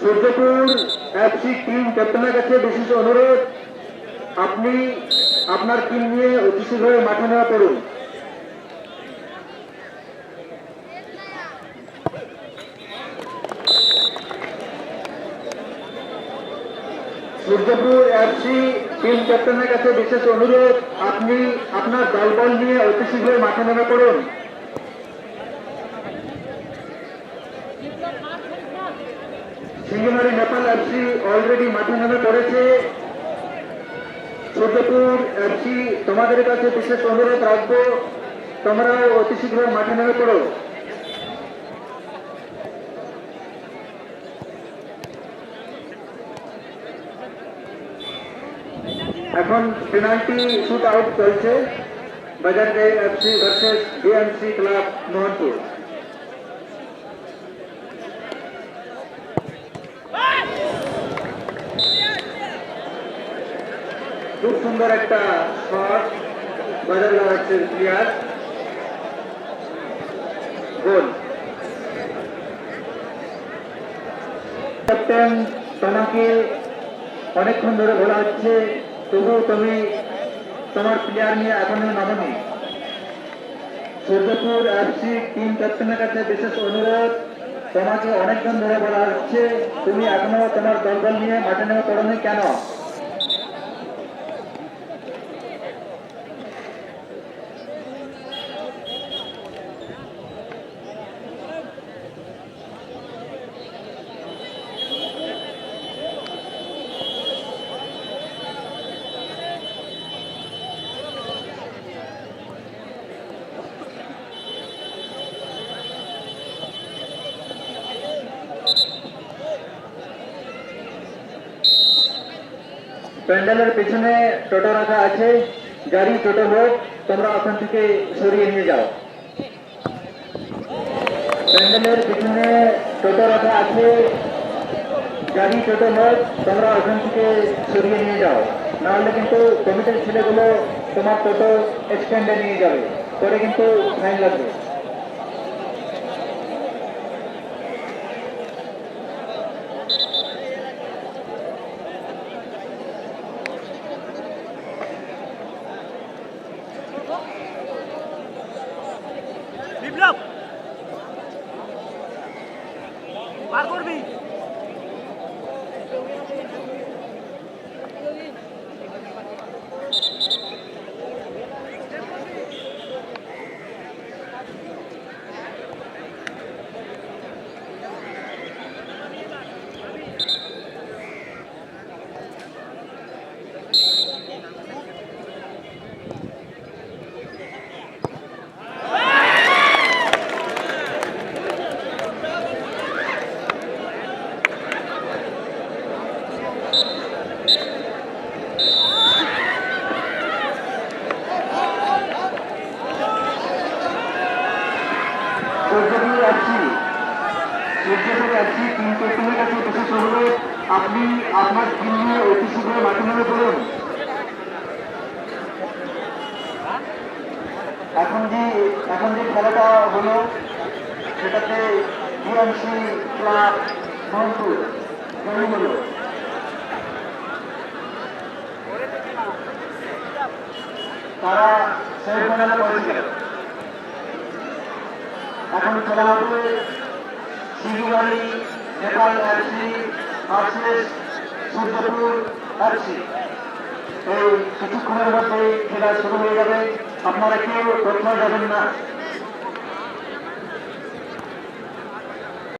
Suryapur FC team ক্যাপ্টেনের কাছে বিশেষ অনুরোধ, আপনি আপনার টিম নিয়ে অতি শীঘ্রই মাঠে নেওয়া করুন সূর্যপুর এফসি টিম ক্যাপ্টেনের কাছে বিশেষ অনুরোধ, আপনি আপনার দলবল নিয়ে অতি শীঘ্রই মাঠে নেমে পড়ুন। সিঙ্গিমারি নেপাল এফসি অলরেডি মাঠে নেমে পড়েছে। সূর্যপুর এফসি তোমাদের কাছে বিশেষ অনুরোধ রাখব, তোমরাও অতি শীঘ্র মাঠে নেমে পড়ো। এখন পেনাল্টি শুট আউট চলছে, Bazar FC versus DMC club Mohanpur. খুব সুন্দর একটা শট বাজার লাগাচ্ছেন প্লেয়ার। গোল। ক্যাপ্টেন তোমাকে অনেকক্ষণ ধরে বলা হচ্ছে তবুও তুমি তোমার প্লেয়ার নিয়ে এখনও নামনি। সূর্যপুর এফসি টিম ক্যাপ্টেনের কাছে বিশেষ অনুরোধ, তোমাকে অনেকক্ষণ ধরে বলা হচ্ছে, তুমি এখনও তোমার দলবল নিয়ে মাঠে নেমে পড়নি কেন? প্যান্ডেলের পেছনে টোটো রাখা আছে, গাড়ি, টোটো হোক তোমরা ওখান থেকে সরিয়ে নিয়ে যাও। প্যান্ডেলের পেছনে টোটো রাখা আছে, গাড়ি, টোটো হোক তোমরা ওখান থেকে সরিয়ে নিয়ে যাও। নাহলে কিন্তু কমিটির ছেলেগুলো তোমার টোটো স্ট্যান্ডে নিয়ে যাবে। পরে কিন্তু ফাইন লাগবে। সূর্যপুর যাচ্ছি সূর্যপুর যাচ্ছি তিন ক্যাপ্টেনের কাছে বিশেষ অনুরোধ আপনি আপনার টিম নিয়ে অতি শীঘ্র মাঠে নেমে পড়ুন এখন যে এখন যে খেলাটা হলো, সেটাতে ডিএমসি ক্লাব মোহনপুর জয়ী হলো? তারা সেমিফাইনালে পৌঁছে এখন খেলা Siliguri, Nepal FC versus Suryapur FC. এই কিছুক্ষণের মধ্যে খেলা শুরু হয়ে যাবে। আপনারা কেউ কোথাও যাবেন না।